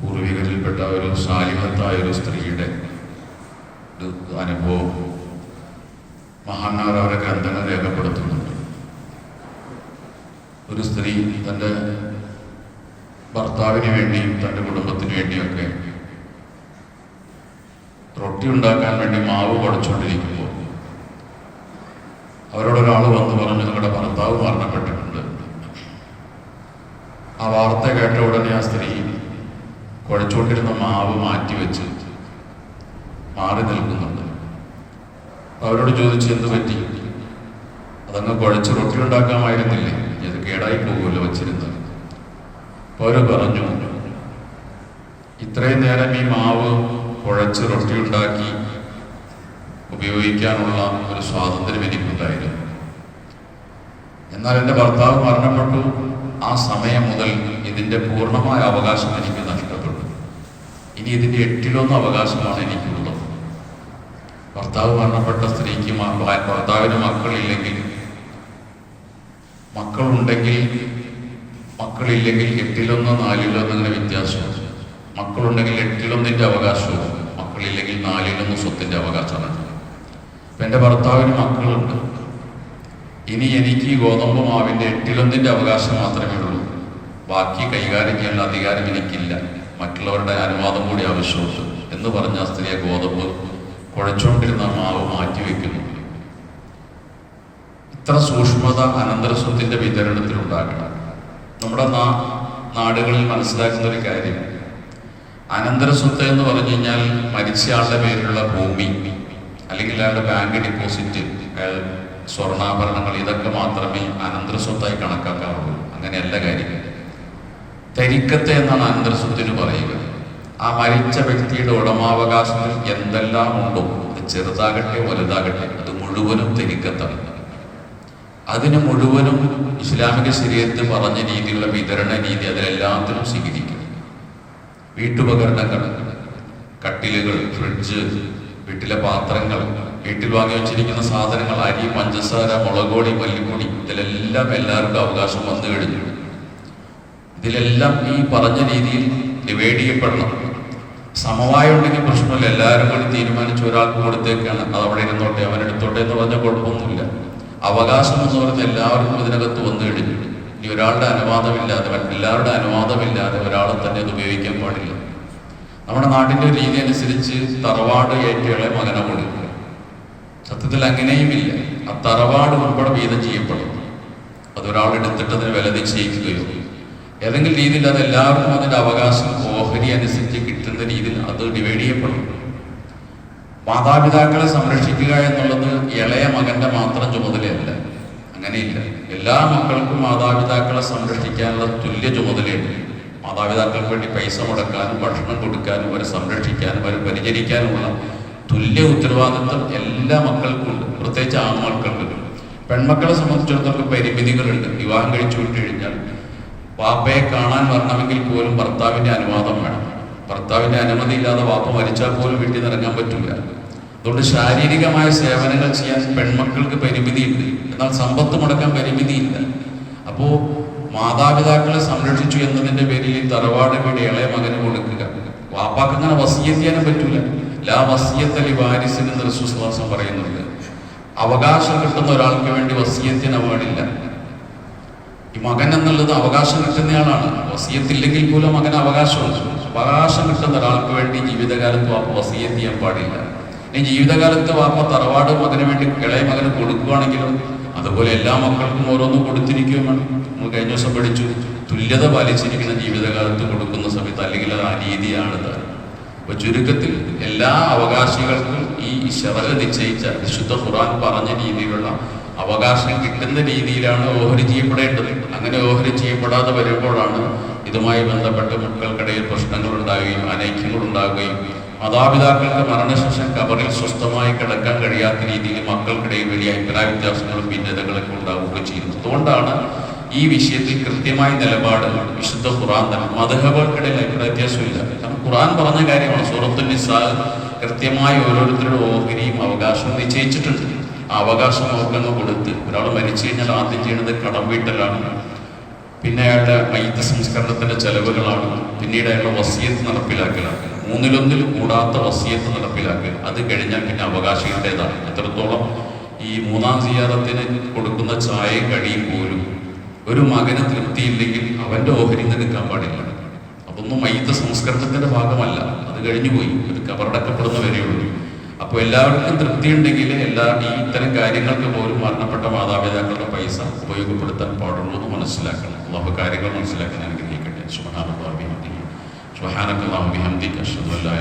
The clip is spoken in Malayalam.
പൂർവികരിൽപ്പെട്ട ഒരു സാലിഹത്തായ ഒരു സ്ത്രീയുടെ അനുഭവം മഹാന്മാർ അവരെ ഗ്രന്ഥങ്ങൾ രേഖപ്പെടുത്തുന്നുണ്ട്. ഒരു സ്ത്രീ തന്റെ ഭർത്താവിന് വേണ്ടിയും തന്റെ കുടുംബത്തിന് വേണ്ടിയൊക്കെ റൊട്ടി ഉണ്ടാക്കാൻ വേണ്ടി മാവ് കുഴച്ചുകൊണ്ടിരിക്കുമ്പോൾ അവരോടൊരാൾ വന്ന് പറഞ്ഞു നിങ്ങളുടെ ഭർത്താവ് മരണപ്പെട്ടിട്ടുണ്ട്. ആ വാർത്ത കേട്ട ഉടനെ ആ സ്ത്രീ കുഴച്ചുകൊണ്ടിരുന്ന മാവ് മാറ്റിവെച്ച് മാറി നിൽക്കുന്നുണ്ട്. അവരോട് ചോദിച്ചു എന്ത് പറ്റി? അതങ്ങ് കുഴച്ച് റൊട്ടി ഉണ്ടാക്കാമായിരുന്നില്ലേ ഇത് കേടായി പോകുമല്ലോ വെച്ചിരുന്നത്. അപ്പൊ അവർ പറഞ്ഞു ഇത്രയും നേരം ഈ മാവ് കുഴച്ച് റൊട്ടി ഉണ്ടാക്കി ഉപയോഗിക്കാനുള്ള ഒരു സ്വാതന്ത്ര്യം എനിക്കുണ്ടായിരുന്നു. എന്നാൽ എന്റെ ഭർത്താവ് മരണപ്പെട്ടു. ആ സമയം മുതൽ ഇതിന്റെ പൂർണമായ അവകാശം എനിക്ക് നഷ്ടപ്പെട്ടു. ഇനി ഇതിന്റെ എട്ടിലൊന്നും അവകാശമാണ് എനിക്കുള്ളത്. ഭർത്താവ് മരണപ്പെട്ട സ്ത്രീക്ക് ഭർത്താവിന് മക്കളില്ലെങ്കിൽ മക്കളുണ്ടെങ്കിൽ മക്കളില്ലെങ്കിൽ എട്ടിലൊന്ന് നാലിലൊന്ന് അങ്ങനെ വ്യത്യാസമാണ്. മക്കളുണ്ടെങ്കിൽ എട്ടിലൊന്നിന്റെ അവകാശവും മക്കളില്ലെങ്കിൽ നാലിലൊന്ന് സ്വത്തിന്റെ അവകാശമാണ്. എന്റെ ഭർത്താവിന് മക്കളുണ്ട്. ഇനി എനിക്ക് ഗോതമ്പ് മാവിന്റെ എട്ടിലൊന്നിന്റെ അവകാശം മാത്രമേ ഉള്ളൂ. ബാക്കി കൈകാര്യം ചെയ്യാനുള്ള അധികാരം എനിക്കില്ല. മറ്റുള്ളവരുടെ അനുവാദം കൂടി ആവശ്യമുണ്ട് എന്ന് പറഞ്ഞ ആ സ്ത്രീയെ ഗോതമ്പ് കുഴച്ചുകൊണ്ടിരുന്ന മാവ് മാറ്റിവെക്കുന്നു. ഇത്ര സൂക്ഷ്മത അനന്തരസ്വത്തിന്റെ വിതരണത്തിൽ ഉണ്ടാകണം. നമ്മുടെ നാ- നാടുകളിൽ മനസ്സിലാക്കുന്ന ഒരു കാര്യം. അനന്തരസ്വത്ത് എന്ന് പറഞ്ഞു കഴിഞ്ഞാൽ മരിച്ചയാളുടെ പേരിലുള്ള ഭൂമി. അല്ലെങ്കിൽ അയാളുടെ ബാങ്ക് ഡിപ്പോസിറ്റ് സ്വർണാഭരണങ്ങൾ ഇതൊക്കെ മാത്രമേ അനന്തര സ്വത്തായി കണക്കാക്കാറുള്ളൂ. അങ്ങനെയല്ല കാര്യം. തരിക്കത്ത് എന്നാണ് അനന്തര സ്വത്തിന് പറയുക. ആ മരിച്ച വ്യക്തിയുടെ ഉടമാവകാശത്തിൽ എന്തെല്ലാം ഉണ്ടോ അത് ചെറുതാകട്ടെ വലുതാകട്ടെ അത് മുഴുവനും തെരിക്കത്താണ് അതിന് മുഴുവനും ഇസ്ലാമിക ശരീരത്തിൽ പറഞ്ഞ രീതിയിലുള്ള വിതരണ രീതി അതിലെല്ലാത്തിനും സ്വീകരിക്കും. വീട്ടുപകരണങ്ങൾ കട്ടിലുകൾ ഫ്രിഡ്ജ് വീട്ടിലെ പാത്രങ്ങൾ വീട്ടിൽ വാങ്ങി വെച്ചിരിക്കുന്ന സാധനങ്ങൾ അരി പഞ്ചസാര മുളകോടി മല്ലിപ്പൊടി ഇതിലെല്ലാം എല്ലാവർക്കും അവകാശം വന്നു കഴിഞ്ഞു. ഇതിലെല്ലാം ഈ പറഞ്ഞ രീതിയിൽ ഡിവൈഡ് ചെയ്യപ്പെടണം സമവായം ഉണ്ടെങ്കിൽ പ്രശ്നമില്ല. എല്ലാവരും കൂടി തീരുമാനിച്ച് ഒരാൾക്ക് കൊടുത്തേക്കാണ്. അത് അവിടെ ഇരുന്നോട്ടെ അവൻ എടുത്തോട്ടെ എന്ന് പറഞ്ഞ കുഴപ്പമൊന്നുമില്ല. അവകാശം എന്ന് പറഞ്ഞ എല്ലാവർക്കും ഇതിനകത്ത് വന്നു കഴിഞ്ഞു. ഇനി ഒരാളുടെ അനുവാദമില്ലാതെ എല്ലാവരുടെ അനുവാദമില്ലാതെ ഒരാളെ തന്നെ അത് ഉപയോഗിക്കാൻ പാടില്ല. നമ്മുടെ നാട്ടിന്റെ രീതി അനുസരിച്ച് തറവാട് ഏറ്റകളെ മകനെ കൊടുക്കുക സത്യത്തിൽ അങ്ങനെയുമില്ല. ആ തറവാട് ഉൾപ്പെടെ വീതം ചെയ്യപ്പെടും. അതൊരാൾ എടുത്തിട്ട് അതിന് വില നിശ്ചയിക്കുകയോ ഏതെങ്കിലും രീതിയിൽ അത് എല്ലാവർക്കും അതിന്റെ അവകാശം ഓഹരി അനുസരിച്ച് കിട്ടുന്ന രീതിയിൽ അത് ഡിവൈഡ് ചെയ്യപ്പെടും. മാതാപിതാക്കളെ സംരക്ഷിക്കുക എന്നുള്ളത് ഇളയ മകന്റെ മാത്രം ചുമതലയല്ല. അങ്ങനെയില്ല. എല്ലാ മക്കൾക്കും മാതാപിതാക്കളെ സംരക്ഷിക്കാനുള്ള തുല്യ ചുമതലയുണ്ട്. മാതാപിതാക്കൾക്ക് വേണ്ടി പൈസ മുടക്കാനും ഭക്ഷണം കൊടുക്കാനും അവരെ സംരക്ഷിക്കാനും അവരെ പരിചരിക്കാനുമുള്ള തുല്യ ഉത്തരവാദിത്വം എല്ലാ മക്കൾക്കും ഉണ്ട്. പ്രത്യേകിച്ച് ആൺമക്കൾക്കുണ്ട് പെൺമക്കളെ സംബന്ധിച്ചിടത്തോളം പരിമിതികളുണ്ട്. വിവാഹം കഴിച്ചു വിട്ട് കഴിഞ്ഞാൽ വാപ്പയെ കാണാൻ വരണമെങ്കിൽ പോലും ഭർത്താവിന്റെ അനുവാദം വേണം. ഭർത്താവിന്റെ അനുമതി ഇല്ലാതെ വാപ്പ മരിച്ചാൽ പോലും വീട്ടിൽ നിന്ന് ഇറങ്ങാൻ പറ്റില്ല അതുകൊണ്ട് ശാരീരികമായ സേവനങ്ങൾ ചെയ്യാൻ പെൺമക്കൾക്ക് പരിമിതിയുണ്ട്. എന്നാൽ സമ്പത്ത് മുടക്കാൻ പരിമിതിയില്ല. അപ്പോ മാതാപിതാക്കളെ സംരക്ഷിച്ചു എന്നതിന്റെ പേരിൽ ഈ തറവാട് വീട് ഇളയ മകന് കൊടുക്കുക. വാപ്പാക്ക് അങ്ങനെ വസീയത്ത് ചെയ്യാനും പറ്റൂല. ലാ വസീയത്തലി വാരിസിന് എന്ന് റസൂസ്വാസം പറയുന്നുണ്ട്. അവകാശം കിട്ടുന്ന ഒരാൾക്ക് വേണ്ടി വസീയത്തിന് പാടില്ല ഈ മകൻ എന്നുള്ളത് അവകാശം കിട്ടുന്നയാളാണ്. വസീയത്തില്ലെങ്കിൽ പോലും മകൻ അവകാശമുണ്ട് അവകാശം കിട്ടുന്ന ഒരാൾക്ക് വേണ്ടി ജീവിതകാലത്ത് വാപ്പ വസീയത്ത് ചെയ്യാൻ പാടില്ല. ഇനി ജീവിതകാലത്ത് വാപ്പ തറവാട് മകന് വേണ്ടി ഇളയ മകന് കൊടുക്കുകയാണെങ്കിലും അതുപോലെ എല്ലാ മക്കൾക്കും ഓരോന്നും കൊടുത്തിരിക്കുകയും വേണം. നമ്മൾ കഴിഞ്ഞ ദിവസം പഠിച്ചു. തുല്യത പാലിച്ചിരിക്കുന്ന ജീവിതകാലത്ത് കൊടുക്കുന്ന സമയത്ത് അല്ലെങ്കിൽ അത് അനീതിയാണ്. അപ്പൊ ചുരുക്കത്തിൽ എല്ലാ അവകാശികൾക്കും ഈ ശറക നിശ്ചയിച്ച വിശുദ്ധ ഖുറാൻ പറഞ്ഞ രീതിയിലുള്ള അവകാശം കിട്ടുന്ന രീതിയിലാണ് ഓഹരി ചെയ്യപ്പെടേണ്ടത്. അങ്ങനെ ഓഹരി ചെയ്യപ്പെടാതെ വരുമ്പോഴാണ് ഇതുമായി ബന്ധപ്പെട്ട് മക്കൾക്കിടയിൽ പ്രശ്നങ്ങൾ ഉണ്ടാകുകയും അനൈക്യങ്ങൾ ഉണ്ടാകുകയും മാതാപിതാക്കൾക്ക് മരണശേഷം കബറിൽ സ്വസ്ഥമായി കിടക്കാൻ കഴിയാത്ത രീതിയിൽ മക്കൾക്കിടയിൽ വലിയ അഭിപ്രായ വ്യത്യാസങ്ങളും ഭിന്നതകളൊക്കെ ഉണ്ടാവുകയും ചെയ്യുന്നത്. അതുകൊണ്ടാണ് ഈ വിഷയത്തിൽ കൃത്യമായ നിലപാട് വിശുദ്ധ ഖുറാൻ തന്നെ. മതഹബർക്കിടയിൽ അഭിപ്രായ വ്യത്യാസമില്ല. കാരണം ഖുറാൻ പറഞ്ഞ കാര്യമാണ്. സൂറത്തു നിസാ കൃത്യമായി ഓരോരുത്തരുടെ ഓഹരിയും അവകാശവും നിശ്ചയിച്ചിട്ടുണ്ട്. ആ അവകാശം അവർക്കങ്ങ് കൊടുത്ത് ഒരാൾ മരിച്ചു കഴിഞ്ഞാൽ ആദ്യം ചെയ്യുന്നത് കടം വീട്ടലാണ്. പിന്നെ അയാളുടെ വൈദ്യ സംസ്കരണത്തിന്റെ ചെലവുകളാണ്. പിന്നീട് അയാളുടെ വസിയത്ത് നടപ്പിലാക്കലാണ്. മൂന്നിലൊന്നിൽ കൂടാത്ത വസിയത്ത് നടപ്പിലാക്കുക അത് കഴിഞ്ഞാൽ പിന്നെ അവകാശികളുടേതാണ്. എത്രത്തോളം ഈ മൂന്നാം സിയാറത്തിന് കൊടുക്കുന്ന ചായയും കഴിയും പോലും ഒരു മകന് തൃപ്തിയില്ലെങ്കിൽ അവന്റെ ഓഹരി നിൽക്കാൻ പാടില്ല. അതൊന്നും മയ്യത്ത് സംസ്കരണത്തിന്റെ ഭാഗമല്ല. അത് കഴിഞ്ഞുപോയി ഒരു കബറടക്കപ്പെടുന്ന വരെയുള്ളൂ. അപ്പോൾ എല്ലാവർക്കും തൃപ്തി ഉണ്ടെങ്കിൽ എല്ലാ ഈ ഇത്തരം കാര്യങ്ങൾക്ക് പോലും മരണപ്പെട്ട മാതാപിതാക്കളുടെ പൈസ ഉപയോഗപ്പെടുത്താൻ പാടുള്ളൂ എന്ന് മനസ്സിലാക്കണം. അള്ളാഹു കാര്യങ്ങൾ മനസ്സിലാക്കാൻ അനുഗ്രഹിക്കട്ടെ. സുഹാനക്കല്ലാഹു ബിഹംദിക. അഷ്ഹദു അല്ലാ